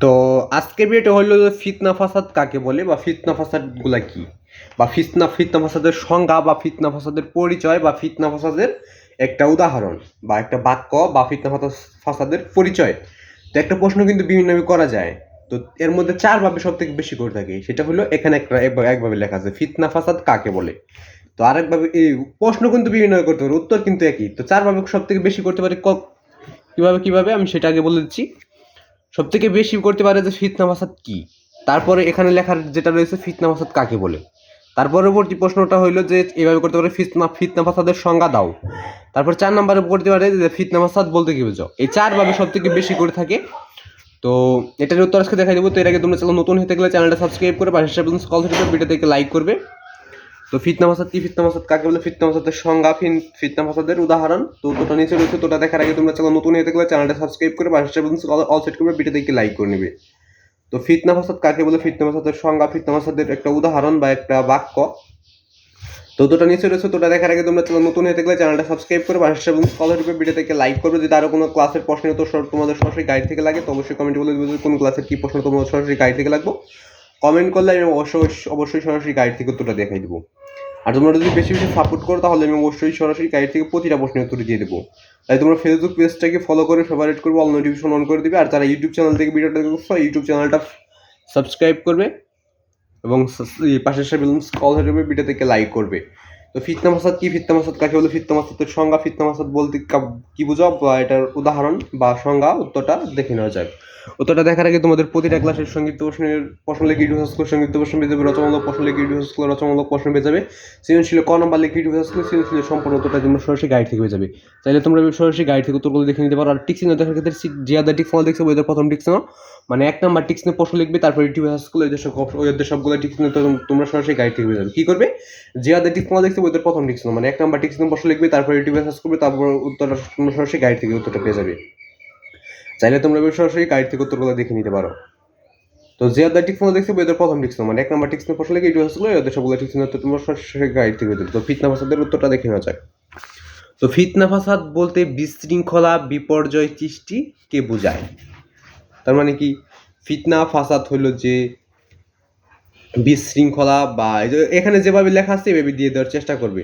তো আজকের ভিডিওটা হলো ফিতনা ফাসাদ কাকে বলে বা ফিতনা ফাসাদগুলা কি? বা ফিতনা ফিতনা ফাসাদের সংজ্ঞা বা ফিতনা ফাসাদের পরিচয় বা ফিতনা ফাসাদের একটা উদাহরণ বা একটা বাক্য বা ফিতনা ফাসাদ- ফাসাদের পরিচয়। তো একটা প্রশ্ন কিন্তু বিভিন্নভাবে করা যায়। তো এর মধ্যে চার ভাবে সব থেকে বেশি করে থাকে। সেটা হলো এখানে একটা, একভাবে- লেখা আছে, ফিতনা ফাসাদ কাকে বলে? তো আরেকভাবে এই প্রশ্ন কিন্তু বিভিন্ন করতে পারে, উত্তর কিন্তু একই। তো চার ভাবে সব থেকে বেশি করতে পারে কীভাবে কীভাবে? আমি সেটা আগে বলে দিচ্ছি। সব থেকে বেশি করতে পারে যে ফিতনা ফাসাদ কি? তারপরে এখানে লেখার যেটা রয়েছে ফিতনা ফাসাদ কাকে বলে? তার পরবর্তী প্রশ্নটা হইল যে এভাবে করতে পারে ফিতনা ফিতনা ফাসাদের সংজ্ঞা দাও। তারপর চার নম্বরে করতে পারে যে ফিতনা ফাসাদ বলতে কি বুঝো? এই চারভাবে সব থেকে বেশি করে থাকে। তো এটার উত্তর আজকে দেখাই দেবো। তো এর আগে তোমরা চ্যানেল নতুন হতে গেলে চ্যানেলটা সাবস্ক্রাইব করে পাশে কল থেকে লাইক করবে। তো ফিতনা ফাসাদ কি ফিতনা ফাসাদ? কাকে বলে ফিতনা ফাসাদের সংজ্ঞা? ফিন- ফিতনা ফাসাদের উদাহরণ। তো তোটা নিচে রয়েছে তোটা দেখার আগে তোমরা চ্যানেল নতুন হতে গেলে চ্যানেলটা সাবস্ক্রাইব করে পাশে অল সেট করবে ভিডিও থেকে লাইক করে নেবে। তো ফিতনা ফাসাদ কাকে বলে ফিতনা ফাসাদের সংজ্ঞা? ফিতনা ফাসাদের একটা উদাহরণ বা একটা বাক্য। তো দুটো নিচে রয়েছে তোটা দেখার আগে তোমরা চ্যানেল নতুন হয়ে থাকলে চ্যানেলটা সাবস্ক্রাইব করে পাশে স্কলার রূপে ভিডিও থেকে লাইক করবে। যদি আরও কোনো ক্লাসের প্রশ্নের তো তোমাদের সরাসরি গাইড থেকে লাগে, তো অবশ্যই কমেন্ট বলে দেবে কোন ক্লাসের কি প্রশ্ন তোমাদের সরাসরি গাইড থেকে লাগবে। কমেন্ট করলে আমি অবশ্যই অবশ্যই সরাসরি গাইড থেকে উত্তরটা দেখাই দেবো। আর তোমরা যদি বেশি বেশি সাপোর্ট করো, তাহলে আমি অবশ্যই সরাসরি গাইড থেকে প্রতিটা প্রশ্নের উত্তর দিয়ে দেবো। তাই তোমরা ফেসবুক পেজটাকে ফলো করে ফেভারিট করবে অল নোটিফিকেশন অন করে দিবে, আর তারা ইউটিউব চ্যানেল থেকে ভিডিওটা দেখছ ইউটিউব চ্যানেলটা সাবস্ক্রাইব করবে এবং পাশের সাথে কল হয়ে যাবে থেকে লাইক করবে। তো ফিতনা মাসাদ কি ফিতনা মাসাদ, কাকে বলে ফিতনা মাসাদের সংজ্ঞা ফিতনা মাসাদ বলতে কি বুঝো বা এটার উদাহরণ বা সংজ্ঞা, উত্তরটা দেখে নেওয়া যাক। উত্তরটা দেখার আগে তোমাদের প্রতিটা ক্লাসের সংগীত প্রশ্নের প্রশ্ন লিখে ইউটিউব স্কুল সংগীত প্রশ্ন পেয়ে যাবে, রচনামূলক প্রশ্ন লিখে ইউটিউব স্কুল রচনামূলক প্রশ্ন পেয়ে যাবে, সৃজনশীল ক নম্বর লিখে ইউটিউব স্কুল সৃজনশীল সম্পূর্ণ উত্তরটা তোমরা সরাসরি গাইড থেকে পেয়ে যাবে। চাইলে তোমরা সরাসরি গাইড থেকে উত্তরগুলো দেখে নিতে পারো, আর টিক্স দেখার ক্ষেত্রে জিয়াদা টিক্স দেখছ ওদের প্রথম টিক্স মানে এক নাম্বার টিক্স নিয়ে প্রশ্ন লিখবে, তারপর ইউটিউব স্কুল ওদের সব ওদের সবগুলো টিক্স নিয়ে তোমরা সরাসরি গাইড থেকে পেয়ে যাবে। কি করবে? যে আদের টিক্স মাল দেখছে ওদের প্রথম টিক্স মানে এক নাম্বার নিয়ে প্রশ্ন লিখবে, তারপর ইউটিউবে সার্চ করবে, তারপর উত্তরটা তোমরা সরাসরি গাইড থেকে উত্তরটা পেয়ে যাবে। চাইলে তোমরা সরাসরি গাইড থেকে উত্তরগুলো দেখে নিতে পারো। তো যে আদার টিক্স মাল দেখছে ওদের প্রথম টিক্স মানে এক নাম্বার টিক্স নিয়ে প্রশ্ন লিখে ইউটিউব সার্চ করলে, ওদের সবগুলো টিক্স নিয়ে তোমরা সরাসরি গাইড থেকে যাবে। তো ফিতনা ফাসাদের উত্তরটা দেখে নেওয়া যাক। তো ফিতনা ফাসাদ বলতে বিশৃঙ্খলা, বিপর্যয়, সৃষ্টি, কে বোঝায়? তার মানে কি? ফিতনা ফাসাদ হলো যে বিশৃঙ্খলা বা এখানে যেভাবে লেখা আছে, এভাবে দিয়ে দেওয়ার চেষ্টা করবে।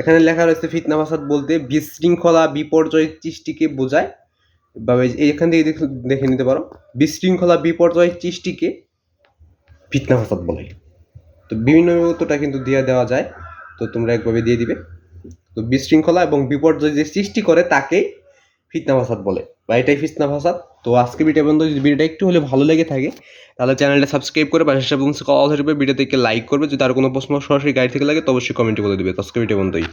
এখানে লেখা রয়েছে, ফিতনা ফাসাদ বলতে বিশৃঙ্খলা বিপর্যয় সৃষ্টিকে বোঝায়। বা এখান থেকে দেখে নিতে পারো, বিশৃঙ্খলা বিপর্যয় সৃষ্টিকে ফিতনা ফাসাদ বলে। তো বিভিন্ন উত্তরটা কিন্তু দিয়ে দেওয়া যায়, তো তোমরা একভাবে দিয়ে দিবে। তো বিশৃঙ্খলা এবং বিপর্যয় যে সৃষ্টি করে তাকে ফিতনা ফাসাদ বলে। বা এটাই ফিসনা ভাষা। তো আজকে ভিডিও পর্যন্ত যদি ভিডিওটা একটু হলে ভালো লেগে থাকে, তাহলে চ্যানেলটা সাবস্ক্রাইব করে পাশে এবং অল ভিডিও থেকে লাইক করবে, যদি আর কোনো প্রশ্ন সরাসরি গাড়ি থেকে লাগে, তো অবশ্যই কমেন্টে বলে দেবে। আজকে ভিডিও পর্যন্তই